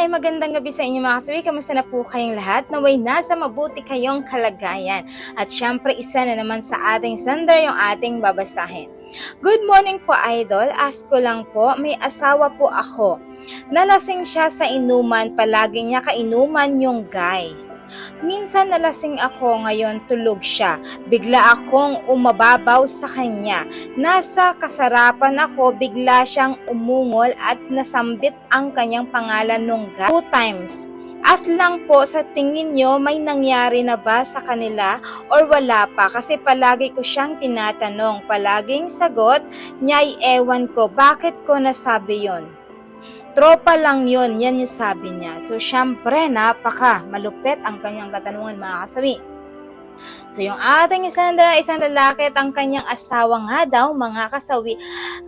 Hi, magandang gabi sa inyo mga kasawi. Kamusta na po kayong lahat? Naway nasa mabuti kayong kalagayan. At syempre, isa na naman sa ating sender yung ating babasahin. Good morning po, Idol. Ask ko lang po, may asawa po ako. Nalasing siya sa inuman, palagi niya kainuman yung guys. Minsan nalasing ako, ngayon tulog siya. Bigla akong umababaw sa kanya. Nasa kasarapan ako, bigla siyang umungol at nasambit ang kanyang pangalan nung guy. Two times. As lang po sa tingin nyo, may nangyari na ba sa kanila or wala pa? Kasi palagi ko siyang tinatanong. Palaging sagot niya ewan ko. Bakit ko nasabi yon? Tropa lang yon, yan yung sabi niya. So, syempre, napaka malupit ang kanyang katanungan mga kasawi. So, yung ating isang, isang lalaki at ang kanyang asawa nga daw, mga kasawi,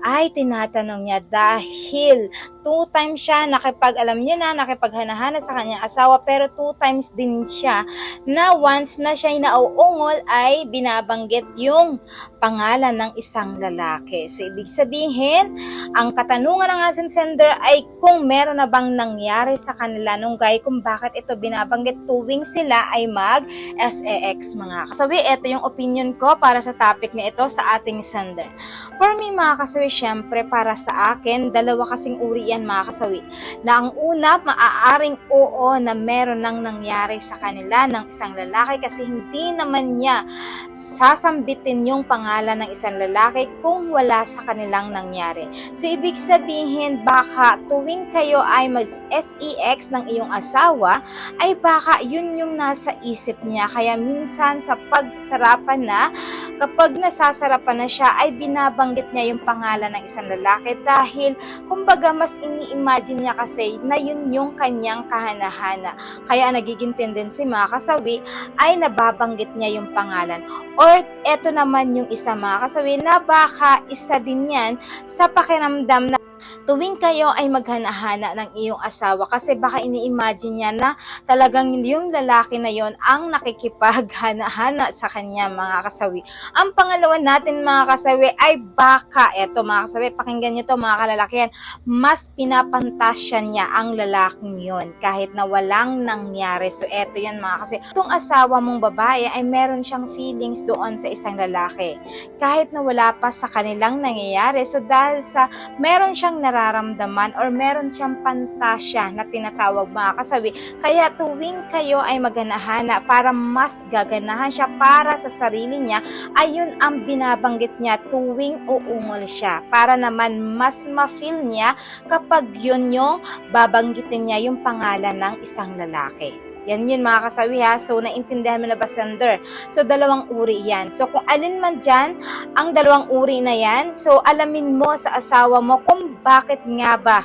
ay tinatanong niya dahil two times siya nakipag, alam niya na, nakipaghana-hana sa kanyang asawa, pero two times din siya na once na siya nauungol ay binabanggit yung pangalan ng isang lalaki. So, ibig sabihin, ang katanungan ng asin sender ay kung meron na bang nangyari sa kanila nung guy, kung bakit ito binabanggit tuwing sila ay mag-SAX mga kasawi. Ito yung opinion ko para sa topic na ito sa ating sender. For me mga kasawi, syempre para sa akin, dalawa kasing uri yan mga kasawi. Na ang una, maaaring oo na meron nang nangyari sa kanila ng isang lalaki kasi hindi naman niya sasambitin yung pangalan ng isang lalaki kung wala sa kanilang nangyari. So, ibig sabihin, baka tuwing kayo ay mag-SEX ng iyong asawa, ay baka yun yung nasa isip niya. Kaya minsan sa pagsarapan na, kapag nasasarapan na siya, ay binabanggit niya yung pangalan ng isang lalaki dahil, kumbaga, mas ini-imagine niya kasi na yun yung kanyang kahanahana. Kaya nagiging tendency mga kasawi ay nababanggit niya yung pangalan. Or eto naman yung isa mga kasawi na baka isa din yan sa pakiramdam na tuwing kayo ay maghanahana ng iyong asawa kasi baka ini-imagine niya na talagang yung lalaki na yon ang nakikipaghana-hana sa kanya mga kasawi. Ang pangalawa natin mga kasawi ay baka, eto mga kasawi, pakinggan niyo to mga kalalakihan, mas pinapantasya niya ang lalaking yon kahit na walang nangyari. So eto yan mga kasawi. Itong asawa mong babae ay meron siyang feelings doon sa isang lalaki kahit na wala pa sa kanilang nangyayari. So dahil sa meron siyang nararamdaman or meron siyang pantasya na tinatawag mga kasawi. Kaya tuwing kayo ay maganahana para mas gaganahan siya para sa sarili niya, ayun ang binabanggit niya tuwing uungol siya. Para naman mas ma-feel niya kapag yun yung babanggitin niya yung pangalan ng isang lalaki. Yan yun mga kasawi ha. So, naintindihan mo na ba sender? So, dalawang uri yan. So, kung alin man dyan, ang dalawang uri na yan, so, alamin mo sa asawa mo kung bakit nga ba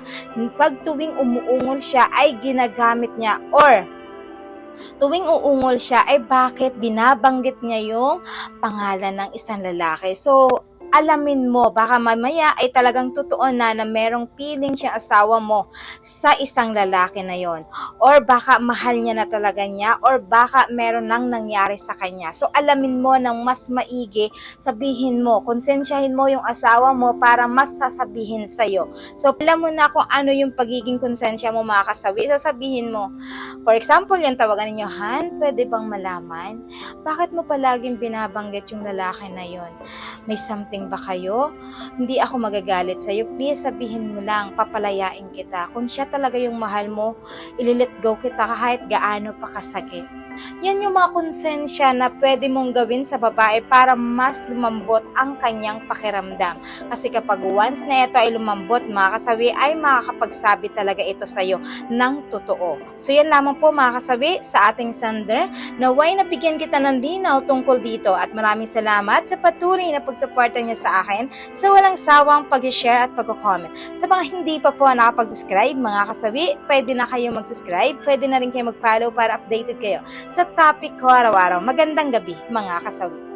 pag tuwing umuungol siya ay ginagamit niya or tuwing uungol siya ay bakit binabanggit niya yung pangalan ng isang lalaki. So, alamin mo, baka mamaya ay talagang totoo na na merong feeling siya asawa mo sa isang lalaki na yon or baka mahal niya na talaga niya or baka meron nang nangyari sa kanya. So alamin mo ng mas maigi, sabihin mo, konsensyahin mo yung asawa mo para mas sasabihin sa'yo. So alam mo na kung ano yung pagiging konsensya mo mga kasawi, sasabihin mo. For example, yung tawagan ninyo, Han, pwede bang malaman? Bakit mo palaging binabanggit yung lalaki na yon? May something ba kayo? Hindi ako magagalit sa'yo. Please sabihin mo lang, papalayain kita. Kung siya talaga yung mahal mo, ililit go kita kahit gaano pa kasakit. Yan yung mga konsensya na pwede mong gawin sa babae para mas lumambot ang kanyang pakiramdam. Kasi kapag once na ito ay lumambot, mga kasawi, ay makakapagsabi talaga ito sa'yo ng totoo. So yan lamang po mga kasawi sa ating sender. Naway nabigyan kita ng linaw tungkol dito at maraming salamat sa patuloy na pagsuporta niya sa akin sa walang sawang pag-share at pag-comment. Sa mga hindi pa po nakapag-subscribe, mga kasawi, pwede na kayo mag-subscribe, pwede na rin kayo mag-follow para updated kayo sa topic ko araw-araw. Magandang gabi, mga kasawi.